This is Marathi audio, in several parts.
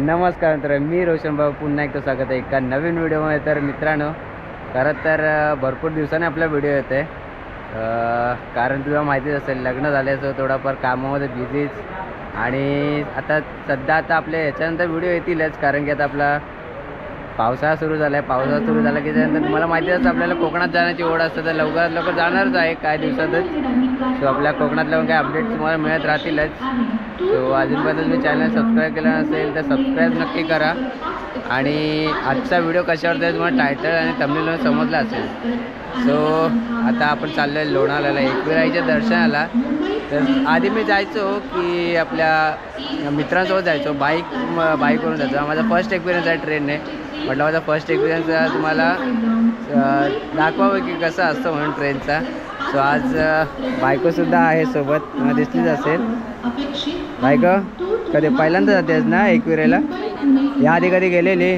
नमस्कार मित्र मी रोशन भाऊ. पुन्हा एकदा स्वागत आहे एका नवीन व्हिडिओमध्ये. तर मित्रांनो खरं तर भरपूर दिवसाने आपला व्हिडिओ येतो आहे कारण तुला माहितीच असेल लग्न झाल्याचं थोडाफार कामामध्ये बिझीच आणि आता सध्या आता आपले याच्यानंतर व्हिडिओ येतीलच कारण की आता आपला पावसाळा सुरू झाला आहे पावसाळा सुरू झाला की त्यानंतर तुम्हाला माहिती असतं आपल्याला कोकणात जाण्याची ओढ असते तर लवकरात लवकर जाणारच आहे काही दिवसातच. सो आपल्या कोकणातल्या लावून काही अपडेट्स तुम्हाला मिळत राहतीलच. सो अजूनपर्यंत तुम्ही चॅनल सबस्क्राईब केलं नसेल तर सबस्क्राईब नक्की करा. आणि आजचा व्हिडिओ कशावर आहे तुम्हाला टायटल आणि तमिळमध्ये समजला असेल. सो आता आपण चाललो आहे लोणावळ्याला. एकविराईच्या दर्शनाला. तर आधी मी जायचो की आपल्या मित्रांसोबत जायचो. बाईक बाईकवरून जायचो. माझा फर्स्ट एक्सपिरियन्स आहे ट्रेनने म्हटलं माझा फर्स्ट एक्सपिरियन्स तुम्हाला दाखवावं की कसं असतं म्हणून ट्रेनचा सो आज बायकोसुद्धा आहे सोबत. तुम्हाला दिसलीच असेल. बायको कधी पहिल्यांदा जातेस ना एकविरेला या आधी कधी गेलेली?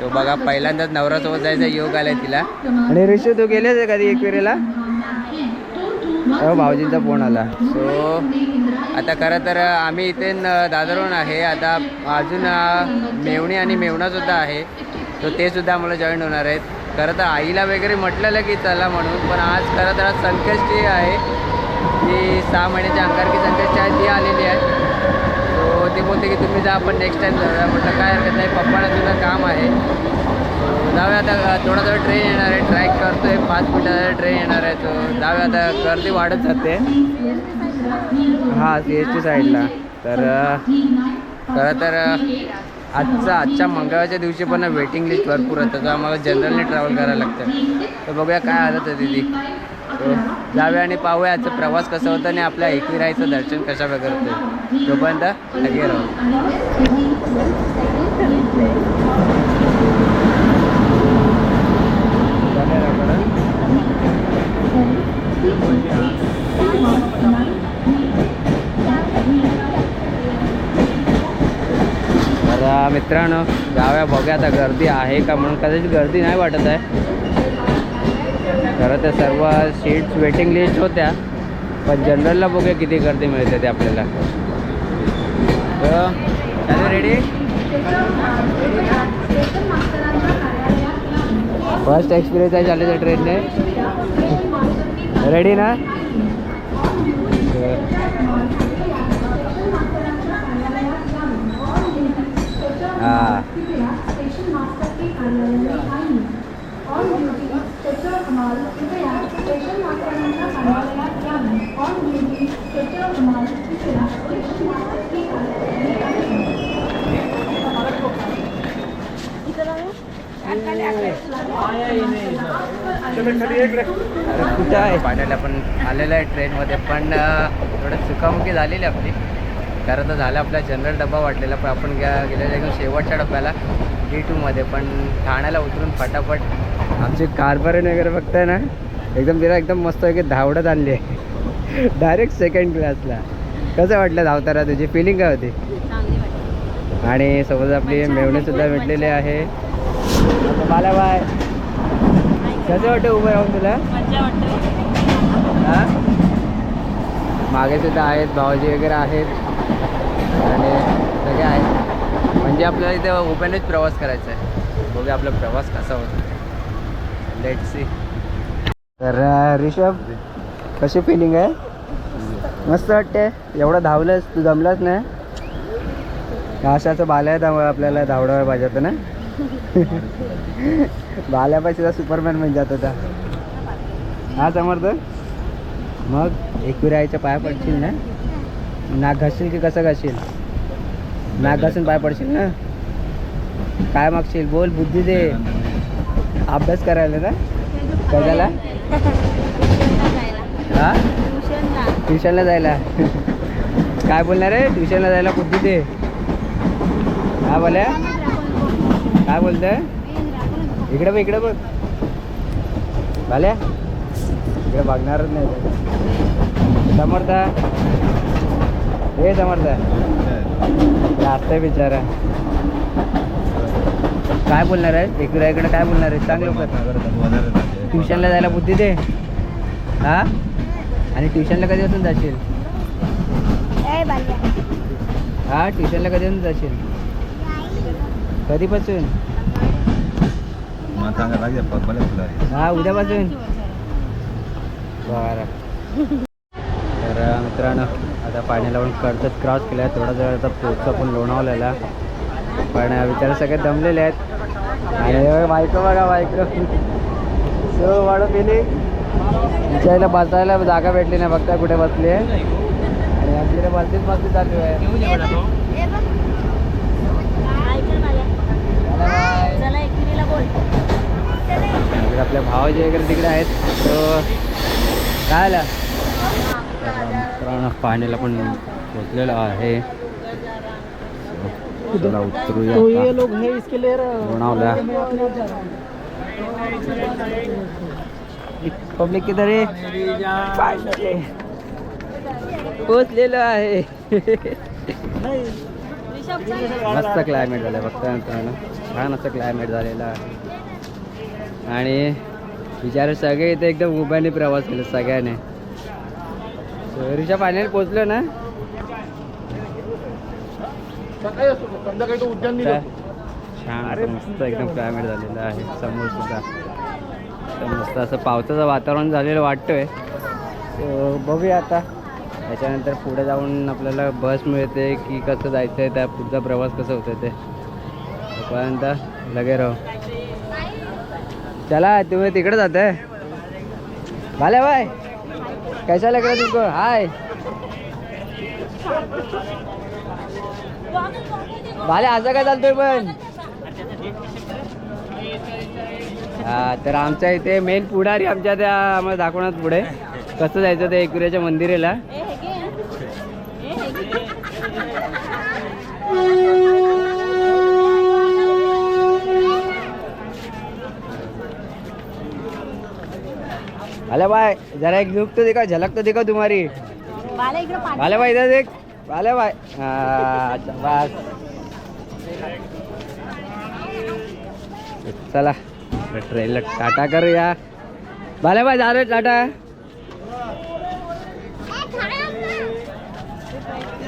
तो बघा पहिल्यांदाच नवरासोबत जायचा योग आलाय तिला. आणि ऋषू तू गेलेस कधी एकविरेला हो भाऊजींचा फोन आला. सो आता खरं तर आम्ही इथे न- दादरहून आहे. आता अजून मेवणी आणि मेवणासुद्धा आहे. तर ते सुद्धा आम्हाला जॉईन होणार आहेत. खरं तर आईला वगैरे म्हटलेलं की चला म्हणून पण आज खरं तर आज संकष्टी आहे. ती सहा महिन्याची अंगारकी संकष्टी आहे ती आलेली आहे. सो ते बोलते की तुम्ही जा आपण नेक्स्ट टाईम जाऊया. म्हटलं काय हरकत नाही पप्पाला सुद्धा काम आहे. जाऊया आता थोडा थोडा ट्रेन येणार आहे. ट्रॅक करतोय पाच मिनटाचा ट्रेन येणार आहे. तो जाऊया आता गर्दी वाढत जाते. हां सी एस टी साईडला तर खरं तर आजचा आजच्या मंगळवारच्या दिवशी पण वेटिंग लिस्ट भरपूर आहे तर आम्हाला जनरलने ट्रॅव्हल करायला लागतं. तर बघूया काय हालत आहे तिथे जाऊया आणि पाहूया आजचा प्रवास कसा होता आणि आपल्या एकविरायचं दर्शन कशा वगैरे होतं तोपर्यंत लगे राहू तर अ, मित्रांनो जाव्या बघूया आता गर्दी आहे का म्हणून. कदाचित गर्दी नाही वाटत आहे. खरं तर सर्व सीट्स वेटिंग लिस्ट होत्या. पण जनरलला बघूया किती गर्दी मिळते ते आपल्याला. तर रेडी फर्स्ट एक्सपिरियन्स आहे चालेल ट्रेनने रेडी ना? हां. कुठं आहे? पाण्याला पण आलेलं आहे ट्रेनमध्ये पण थोडं चुकामुकी झालेली आपली. खरं तर झालं आपला जनरल डबा वाटलेला पण आपण गे गेलेलो एकदम शेवटच्या डब्याला डी टूमध्ये पण ठाण्याला उतरून फटाफट आमची कारभारण वगैरे बघताय ना एकदम तिला एकदम मस्त की धावडत आणली आहे. डायरेक्ट सेकंड क्लासला कसं वाटलं धावताना तुझी? फिलिंग काय होती? आणि सोबत आपली मेवणीसुद्धा भेटलेली आहे. मला बाय. कसं वाटतं उभं राहून तुला? मागे सुद्धा आहेत भाऊजी वगैरे आहेत. आणि सगळे आहे? म्हणजे आपल्याला इथे उभ्यानेच प्रवास करायचा आहे. बघूया आपला प्रवास कसा होतो. लेट सी तर रिषभ कशी फिलिंग आहे? मस्त वाटते. एवढं धावलंस तू जमलाच नाही? अशाचं बाल्या धाव आपल्याला धावडावं पाहिजे होतं ना बाल्यापाशी सुपरमॅन म्हणजे जात होता. हा समर्थ? मग एकविराईच्या पाया पडशील ना? नाक घासशील की कसं घासशील? नाक घासून पाय पडशील ना? काय मागशील? बोल बुद्धी दे. अभ्यास करायला ना? कशाला हा? ट्युशनला जायला. काय बोलणार आहे? ट्युशनला जायला बुद्धी दे. हा बोल्या? काय बोलतंय? इकडे बघ इकडे बघ. झाल्या इकडे बघणारच नाही. ते. हे समर्थ असतंय बिचारा. काय बोलणार आहे? इकडे इकडे काय बोलणार आहे? सांग लवकर. ट्युशनला जायला बुद्धी दे. हा? आणि ट्युशनला कधीपासून जाशील? ए बाल्या. हा? ट्युशनला कधीपासून जाशील? कधीपासून? हा उद्यापासून. बरं. तर मित्रांनो आता पाणी लावून कर्जत क्रॉस केला थोडा जर आता पोचतो पण लोणावल्याला पण अं, बिचारे सगळे दमलेले आहेत. आणि बायको बघा बायको. सो वाढत गेली विचारायला बसायला जागा भेटली नाही बघता कुठे बसली आहे. आणि आमच्याकडे बसतीच मस्ती चालू आहे आपल्या भावाचे वगैरे तिकडे आहेत. तो काय आला? पाण्याला पण पोचलेलं आहे. चला उतरूया आता. लोग है इसके लिए लोणावला पब्लिक किधर आहे. पोचलेलो आहे. मस्त क्लायमेट झालं बघता मित्रांनो छान असं क्लायमेट झालेलं आहे. आणि बिचारे सगळे इथे एकदम उभ्याने प्रवास केला सगळ्याने. रिक्षा पाण्याला पोचलो ना. छान असं मस्त एकदम क्लायमेट झालेलं आहे. समोर सुद्धा. मस्त असं पावसाचं वातावरण झालेलं वाटतंय. बघूया आता. त्याच्यानंतर पुढे जाऊन आपल्याला बस मिळते की कसं जायचं आहे त्या पुढचा प्रवास कसं होतं ते. तोपर्यंत लगे राहू. चला तुम्ही तिकडे जाते भाले बाय. कैसा लग रहा तुमको? हाय भाले असं काय चालतोय पण? हा तर आमच्या इथे मेन पुढारी आमच्या त्या आम्हाला दाखवणार पुढे. कसं जायचं ते एकुऱ्याच्या मंदिराला. भाले भाई जरा एक लुक तो दिखा झलक तो दिखा तुम्हारी। भाले भाई इधर देख। भाले भाई। हाँ, अच्छा बस चला ट्रेनला टाटा करूया भाले भाई जा रे टाटा।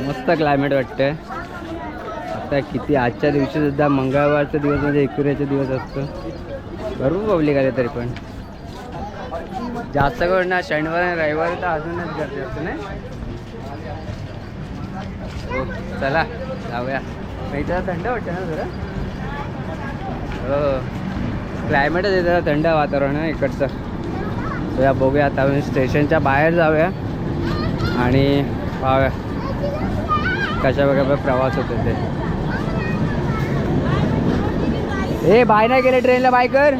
मस्त क्लायमेट वाटतंय। आता किती आजच्या दिवशी सुद्धा मंगळवारचा दिवस म्हणजे एकुऱ्याचा दिवस असतो. भरपूर पब्लिक आले तरी पण. जास्त करून ना शनिवार आणि रविवार तर अजूनच गर्दी असते ना हो चला जाऊया. मग इथं थंड वाटतं ना जरा? हो, हो. क्लायमेटच आहे जरा थंड वातावरण आहे इकडचं. तर बघूया आता आपण स्टेशनच्या बाहेर जाऊया. आणि पाहूया कशा वगैरे प्रवास होतो ते. ए बाय नाही गेले ट्रेनला बाय कर.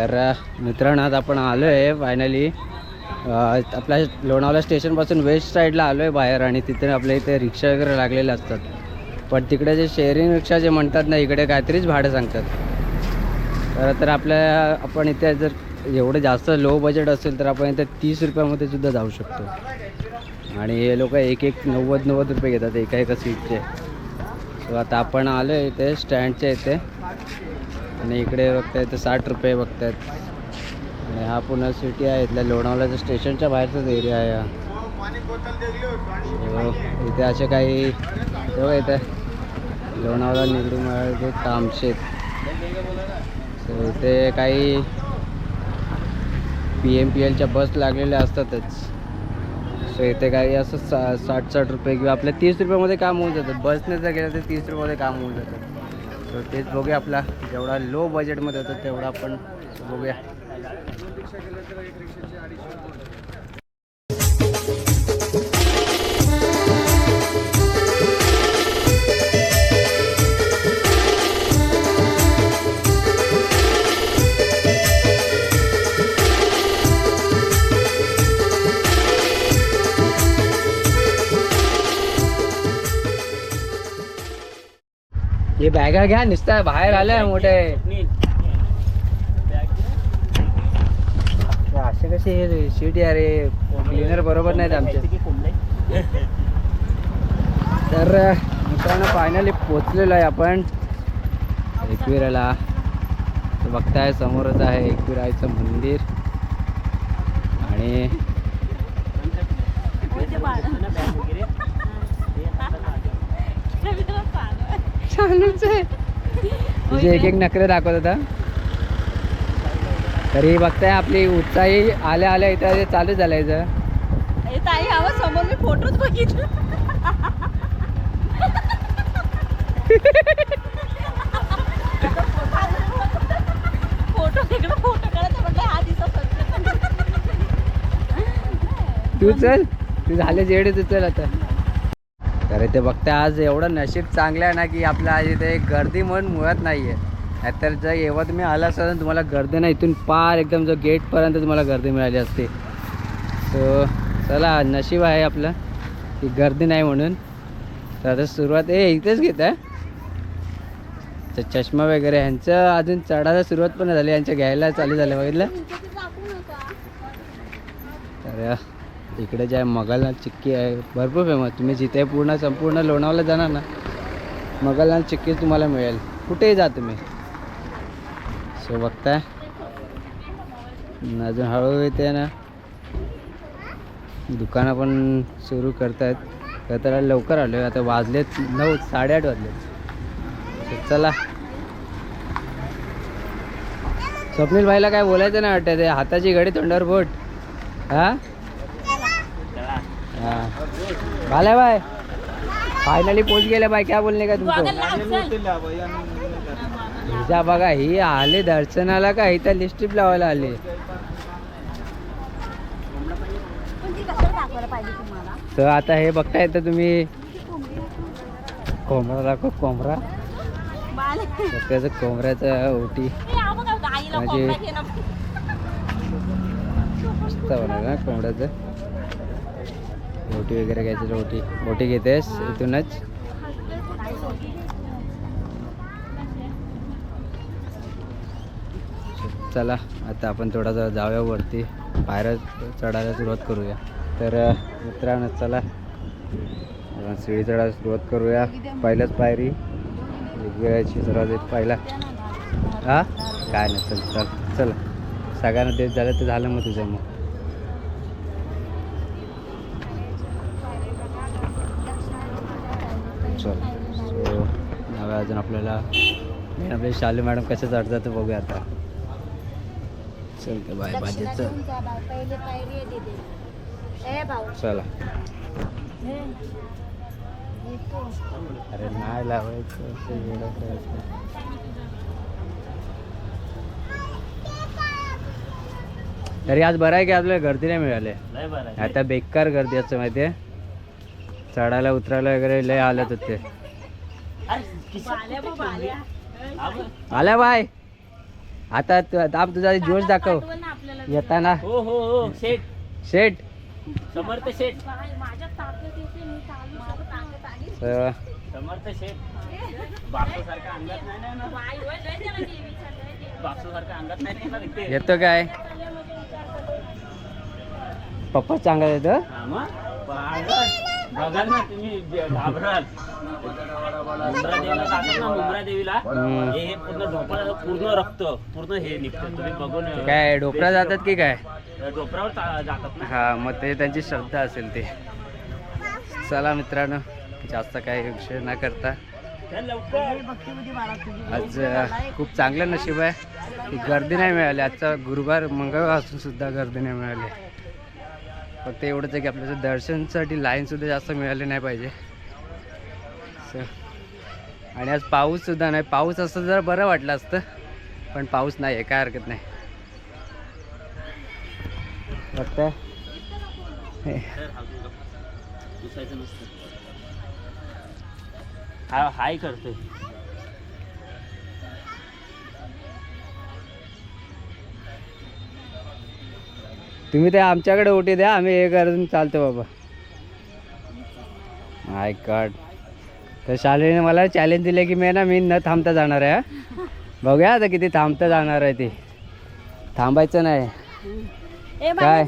तर मित्रांनो आज आपण आलो आहे फायनली आपल्या लोणावळा स्टेशनपासून वेस्ट साईडला आलो आहे बाहेर आणि तिथे आपल्या इथे रिक्षा वगैरे लागलेले असतात. पण तिकडे जे शेअरिंग रिक्षा जे म्हणतात ना इकडे काहीतरीच भाडं सांगतात. तर तर आपल्या आपण इथे जर एवढं जास्त लो बजेट असेल तर आपण इथे तीस रुपयामध्ये सुद्धा जाऊ शकतो. आणि हे लोक एक एक नव्वद नव्वद रुपये घेतात एका एका सीटचे सो आता आपण आलो आहे इथे स्टँडच्या इथे. आणि इकडे बघताय तर साठ रुपये बघतायत. आणि हा पुन्हा सिटी आहे इथल्या लोणावळ्याच्या स्टेशनच्या बाहेरचाच एरिया आहे हा. हो, इथे असे काही तेव्हा इथे. लोणावळा निगडी मार्ग तामशेत. सो इथे काही पी एम पी एलच्या बस लागलेल्या असतातच. सो इथे काही असं सा साठ साठ रुपये किंवा आपल्या तीस रुपयामध्ये काम होऊन जातं. बसने जर गेलं तर तीस रुपयामध्ये काम होऊन जातं. सो तेच बघूया आपला जेवढा लो बजेटमध्ये होतं तेवढा आपण बघूया. बॅगा घ्या नुसत्या बाहेर आलंय मोठे असे कसे हे शीट यार हे क्लिनर बरोबर नाहीत आमचे तर मित्रांनो फायनली पोचलेलो आहे आपण. एकविराला बघताय समोरच आहे एकविरायचं मंदिर. आणि चालूच आहे. तुझे एक एक नखरे दाखवत होता. तरी बघताय आपली उत्साही आल्या आल्या इथं चालू झालायचं ताई आवाज समोर मी फोटोच बघितलं. फोटो इकडं फोटो काढायचा म्हटलं हा दिसत तू चल. तू झाले जेवढे तू चल आता. अरे ते बघता आज एवढं नशीब चांगलं आहे ना की आपल्या आज इथे गर्दी म्हणून मुळात नाही आहे नाहीतर जर जेव्हा मी आला असता तुम्हाला गर्दी नाही इथून पार एकदम जो गेटपर्यंत तुम्हाला गर्दी मिळाली असते. सो चला नशीब आहे आपलं की गर्दी नाही म्हणून. तर आता सुरुवात ए इथेच घेत आहे. चष्मा वगैरे ह्यांचं अजून चढायला सुरुवात पण झाली यांच्या घ्यायला चालू झालं बघितलं? तर इकडे जे आहे मगलनाथ चिक्की आहे भरपूर फेमस तुम्ही जिथे पूर्ण संपूर्ण लोणावला जाणार ना मगलनाथ चिक्की तुम्हाला मिळेल. कुठेही जा तुम्ही. सो बघताय. अजून हळूहळू येते ना दुकानं पण सुरू करतायत. तर त्याला लवकर आलो आहे आता वाजलेत नऊ साडेआठ वाजलेत. चला. स्वप्नील भाईला काय बोलायचं नाही वाटतं ते. हाताची घडी तोंडावर बोट. हा? भाले भाई फायनली पोच गेले बाय क्या बोलणे का तुमचं? हिजा बघा ही आले दर्शनाला का? इथं लिस्टिप लावायला आले. दाखवायला पाहिजे तुम्हाला? तर आता हे बघता येतं तुम्ही कोंबडा दाखव कोंबडा तर त्याचं कोंबड्याचं ओटी. म्हणजे- मस्त कोंबड्याचं ओटी वगैरे घ्यायची ओटी ओटी घेतेस इथूनच? चला आता आपण थोडासा जाऊया वरती. पायऱ्या चढायला सुरुवात करूया. तर मित्रांनो चला. आपण शिडी चढायला सुरुवात करूया. पहिल्याच पायरी. वेगवेगळ्याची सर्वात पहिला. हा? काय नाही चल चल चला. सगळ्यांना तेच झालं तर झालं मग तुझं मग. चल. सो नव्या अजून आपल्याला मेन आपले शालू मॅडम कसे चढतात ते बघूया आता. चल का बाय. भाजीचं भाऊ. चला. अरे नाही लावायचं. असं. तरी आज बरं आहे की आपल्याला गर्दी नाही मिळाली? आता बेकार गर्दी असतं माहिती आहे चढायला उतरायला वगैरे लय हालत होते. आल्या बाय. आता आप तुझा जोश दाखव. येताना. हो हो हो शेट समर्थ समर्थ अंगात नाही अंगात नाही येतो काय? पप्पा चांगला येतो? बघाल ना तुम्ही घाबराल मुंब्रा देवीला जातात ना मुंब्रा देवीला. हम्म. हे हे पूर्ण ढोपळा पूर्ण रक्त पूर्ण हे निघतं. तुम्ही बघून काय डोकरा जातात की काय? डोपरावर चा- जातात ना. हा मग ते त्यांची श्रद्धा असेल ते. चला मित्रांनो जास्त काही विषय न करता. चल लवकर. आज अ, खूप चांगलं नशीब आहे. की गर्दी नाही मिळाली. आजचा गुरुवार मंगळवार असून सुद्धा गर्दी नाही मिळाली. फक्त एवढंच आहे की आपल्याला दर्शनसाठी लाईनसुद्धा जास्त मिळाली नाही पाहिजे. आणि आज पाऊससुद्धा नाही. पाऊस असं जर बरं वाटलं असतं पण पाऊस नाही आहे काय हरकत नाही. फक्त हा हाय करतोय. तुम्ही ते आमच्याकडे ओटी द्या आम्ही हे करून चालतो बाबा. माय गॉड तर शालेने मला चॅलेंज दिले की मी ना मी न थांबता जाणार आहे हा. बघूया आता किती थांबता जाणार आहे ते. थांबायचं नाही. काय?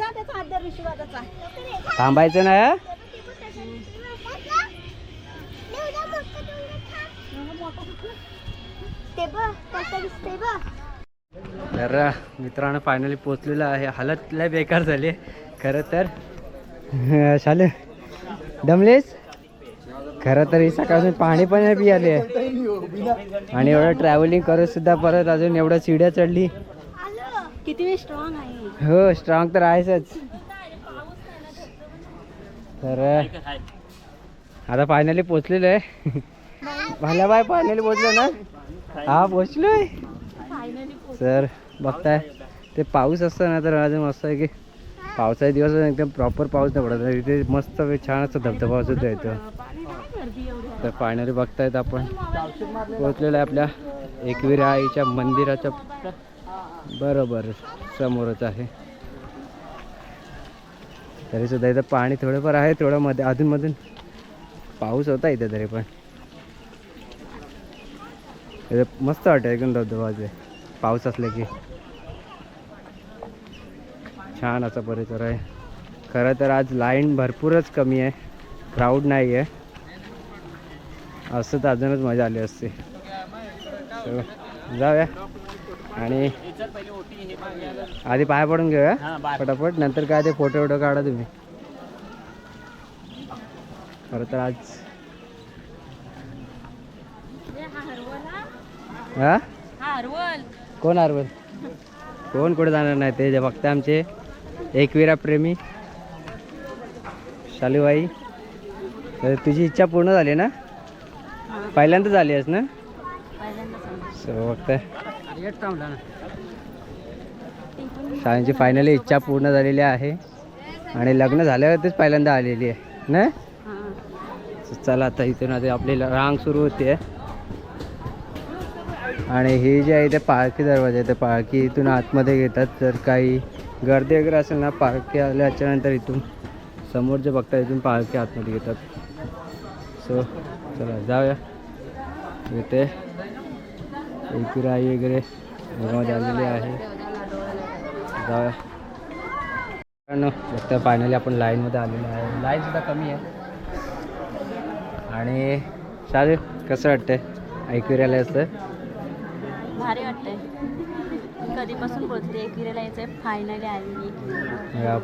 थांबायचं ना ते तर मित्रांनो फायनली पोचलेलं आहे. हालत लय बेकार झाली. खरं तर शाले दमलेस? खरं तर ही सकाळपासून पाणी पण नाही पियाले आणि एवढं ट्रॅव्हलिंग करत सुद्धा परत अजून एवढं चिड्या चढली. किती स्ट्रॉंग आहे. हो स्ट्रॉंग तर आहेच तर आता फायनली पोचलेलो आहे. मला बाय फायनली पोचलो ना? हा पोचलोय तर बघताय ते पाऊस असतं ना तर अजून मस्त आहे की पावसाचे दिवस एकदम प्रॉपर पाऊस नाही पडत इथे मस्त छान असं धबधबा सुद्धा येतो तर फायनली बघतायत आपण. पोचलेलं आहे आपल्या एकविरा आईच्या मंदिराच्या बरोबर समोरच आहे. तरी सुद्धा इथं पाणी थोडंफार आहे थोडं मध्ये अधूनमधून पाऊस होता इथे तरी पण. मस्त वाटतं एकदम धबधबाचे. पाऊस असले की. छान असा परिसर आहे. खरं तर आज लाईन भरपूरच कमी आहे. क्राऊड नाही आहे असं तर अजूनच मजा आली असते. जाऊया. आणि आधी पाय पडून घेऊया. पटापट. नंतर काय ते फोटो वोटो काढा तुम्ही. खरं तर आज हा? हा हरवल. कोण आरवल कोण कुठे जाणार नाही ते जे फक्त आमचे. एकविरा प्रेमी शालूबाई. तर तुझी इच्छा पूर्ण झाली ना? पहिल्यांदा झाली आहेस ना? सो फक्त शाळेची फायनली इच्छा पूर्ण झालेली आहे. आणि लग्न झाल्यावरतीच पहिल्यांदा आलेली आहे ना? चला आता इथून आता आपली रांग सुरू होते आणि ही जी आहे ते पालखी दरवाजा आहे ते पालखी इथून आतमध्ये घेतात. जर काही गर्दी वगैरे असेल ना पालखी आल्याच्यानंतर इथून समोर जे बघता इथून पालखी आतमध्ये घेतात. सो चला जाऊया. इथे आई वगैरे घरामध्ये आलेली आहे. जाऊया. मित्रांनो, फक्त फायनली आपण लाईनमध्ये आलेलो आहे. लाईनसुद्धा कमी आहे. आणि चालेल कसं वाटतंय? ऐकूयाला असतं भारी वाटतंय. कधीपासून बोलते एकविरेला यायचंय फायनली आली.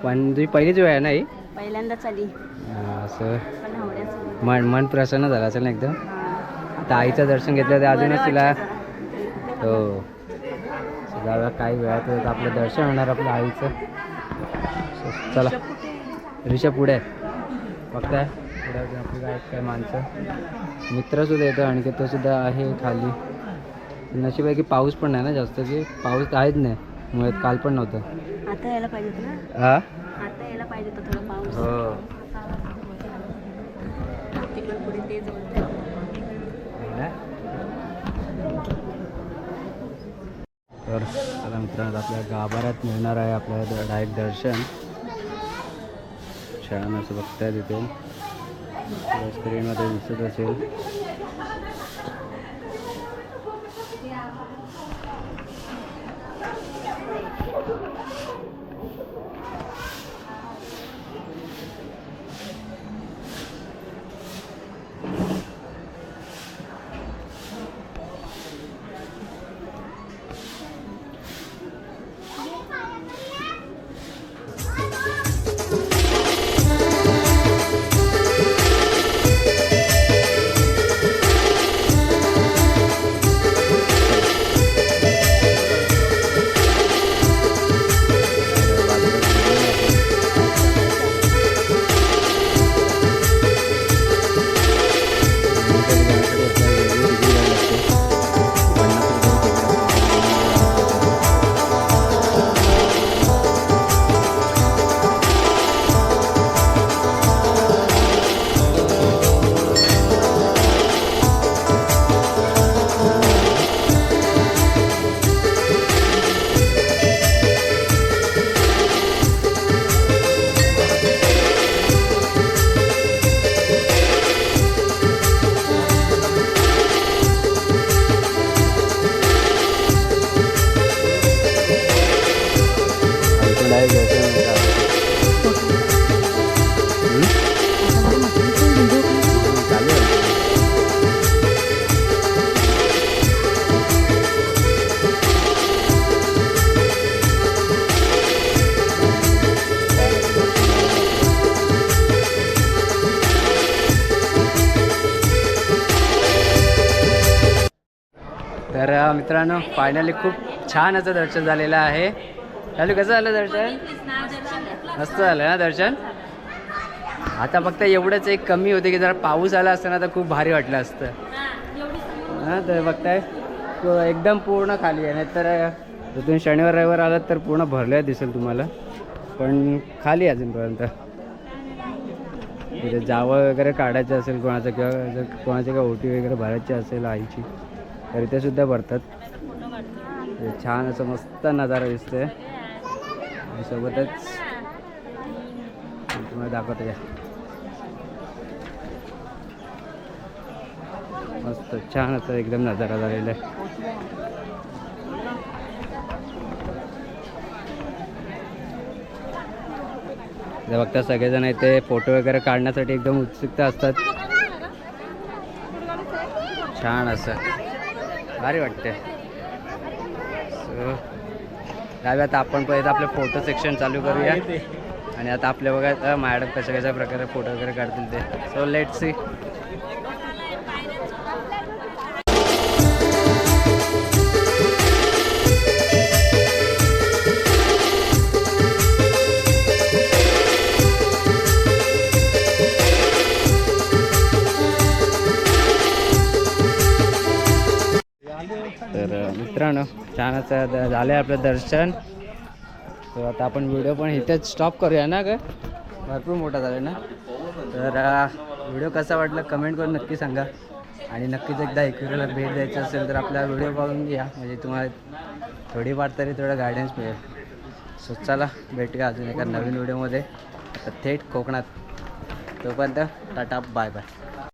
पण तुझी पहिलीच वेळ आहे ना ही? पहिल्यांदाच आली. असं. मन मन प्रसन्न झालं असेल ना एकदम? आता आईचं दर्शन घेतलं तर अजूनच तिला हो. जाऊया काही वेळात आपलं दर्शन होणार आपल्या आईचं. चला. ऋषभ पुढे आहे. बघताय. पुढे आपली काय काय माणसं. मित्रसुद्धा येतो आणि तो सुद्धा आहे खाली. नशीब आहे की पाऊस पण नाही ना जास्त की पाऊस आहेच नाही. मुळात काल पण नव्हतं. आता यायला पाहिजे होतं ना? हा? आता यायला पाहिजे होतं थोडं पाऊस. हो. तिकडे पुढे तेच बोलतंय तर चला मित्रांनो आपल्या गाभाऱ्यात मिळणार आहे आपल्याला डायरेक्ट दर्शन. छान असं बघताय तिथे. स्क्रीनमध्ये दिसत असेल. अ, मित्रांनो फायनली खूप छान असं दर्शन झालेलं आहे. चालू कसं झालं दर्शन? मस्त झालं ना दर्शन? आता फक्त एवढंच एक कमी होते की जरा पाऊस आला असतं ना तर खूप भारी वाटलं असतं. हां तर बघताय तो एकदम पूर्ण खाली आहे. नाहीतर तुम्ही शनिवार रविवार आलात तर पूर्ण भरल्या दिसेल तुम्हाला. पण खाली आहे अजूनपर्यंत. जावं वगैरे काढायचं असेल कोणाचं किंवा जर कोणाची काय ओटी वगैरे भरायची असेल आईची तर इथे सुद्धा भरतात. छान असं मस्त नजारा दिसतोय. आणि सोबतच तुम्हाला दाखवतो या. मस्त छान असं एकदम नजारा झालेला आहे. बघता सगळेजण इथे फोटो वगैरे काढण्यासाठी एकदम उत्सुकता असतात. छान असं. भारी वाटते सो जाऊया आता आपण पहिलं आपलं फोटो सेक्शन चालू करूया. आणि आता आपल्या बघा मॅडम कशा कशा प्रकारे फोटो वगैरे काढतील ते. सो लेट सी छान असं झालं आहे आपलं दर्शन. तर आता आपण व्हिडिओ पण इथेच स्टॉप करूया ना ग? भरपूर मोठा झाला ना? तर व्हिडिओ कसा वाटला कमेंट करून नक्की सांगा. आणि नक्कीच एकदा एकविराला भेट द्यायचं असेल तर आपला व्हिडिओ पाहून घ्या. म्हणजे तुम्हाला थोडीफार तरी थोडं गायडन्स मिळेल. सो चला भेटूया अजून एका नवीन व्हिडिओमध्ये थेट कोकणात. तोपर्यंत टाटा बाय बाय